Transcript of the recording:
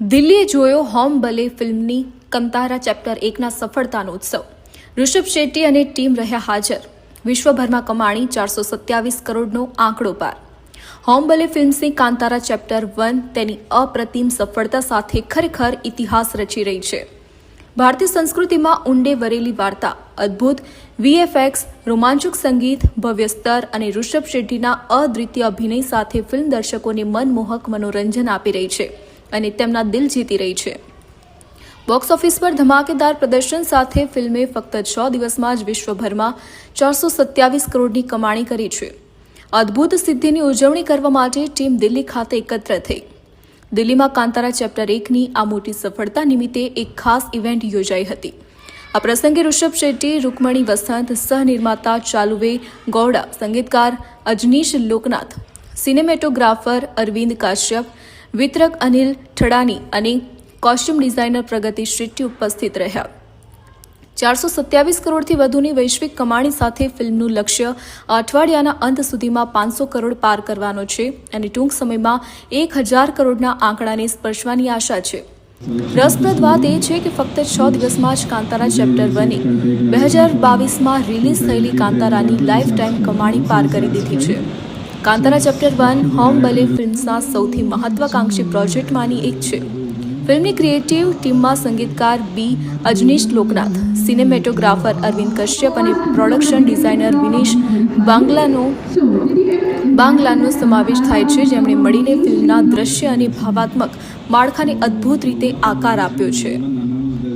દિલ્હીએ જોયો હોમ બલે ફિલ્મની કંતારા ચેપ્ટર એકના સફળતાનો ઉત્સવ. ઋષભ શેટ્ટી અને ટીમ રહ્યા હાજર. વિશ્વભરમાં કમાણી ચારસો સત્યાવીસ કરોડનો આંકડો પાર. હોમ બલે ફિલ્મ્સની કાંતારા ચેપ્ટર વન તેની અપ્રતિમ સફળતા સાથે ખરેખર ઇતિહાસ રચી રહી છે. ભારતીય સંસ્કૃતિમાં ઊંડે વરેલી વાર્તા, અદ્ભુત વીએફએક્સ, રોમાંચક સંગીત, ભવ્ય સ્તર અને ઋષભ શેટ્ટીના અદ્વિતીય અભિનય સાથે ફિલ્મ દર્શકોને મનમોહક મનોરંજન આપી રહી છે. અને તેમના દિલ જીતી રહી છે. બોક્સ ઓફિસ પર ધમાકેદાર પ્રદર્શન સાથે ફિલ્મે ફક્ત છ દિવસમાં જ વિશ્વભરમાં ચારસો સત્યાવીસ કરોડની કમાણી કરી છે. અદ્ભુત સિદ્ધિની ઉજવણી કરવા માટે ટીમ દિલ્હી ખાતે એકત્ર થઈ. દિલ્હીમાં કાંતારા ચેપ્ટર એકની આ મોટી સફળતા નિમિત્તે એક ખાસ ઇવેન્ટ યોજાઈ હતી. આ પ્રસંગે ઋષભ શેટ્ટી, રૂકમણી વસંત, સહનિર્માતા ચાલુવે ગૌડા, સંગીતકાર અજનીશ લોકનાથ, સિનેમેટોગ્રાફર અરવિંદ કાશ્યપ વિતરક અનિલ ઠડાની અને કોસ્ટ્યુમ ડિઝાઇનર પ્રગતિ શેટ્ટી ઉપસ્થિત રહ્યા. ચારસો સત્યાવીસ કરોડથી વધુની વૈશ્વિક કમાણી સાથે ફિલ્મનું લક્ષ્ય અઠવાડિયાના અંત સુધીમાં પાંચસો કરોડ પાર કરવાનો છે અને ટૂંક સમયમાં એક હજાર કરોડના આંકડાને સ્પર્શવાની આશા છે. રસપ્રદ વાત એ છે કે ફક્ત છ દિવસમાં જ કાંતારા ચેપ્ટર વને બે હજાર બાવીસમાં રિલીઝ થયેલી કાંતારાની લાઈફ ટાઈમ કમાણી પાર કરી દીધી છે. Kantara chapter one, Hombale ફિલ્મ્સના સૌથી મહત્વાકાંક્ષી પ્રોજેક્ટમાંની એક છે. ફિલ્મની ક્રિએટિવ ટીમમાં સંગીતકાર બી. અજનીશ લોકનાથ, સિનેમેટોગ્રાફર અરવિંદ કશ્યપ અને પ્રોડક્શન ડિઝાઇનર વિનેશ બાંગ્લાનો બાંગ્લાનો સમાવેશ થાય છે. જેમણે મળીને ફિલ્મના દ્રશ્ય અને ભાવાત્મક માળખાને અદ્ભુત રીતે આકાર આપ્યો છે.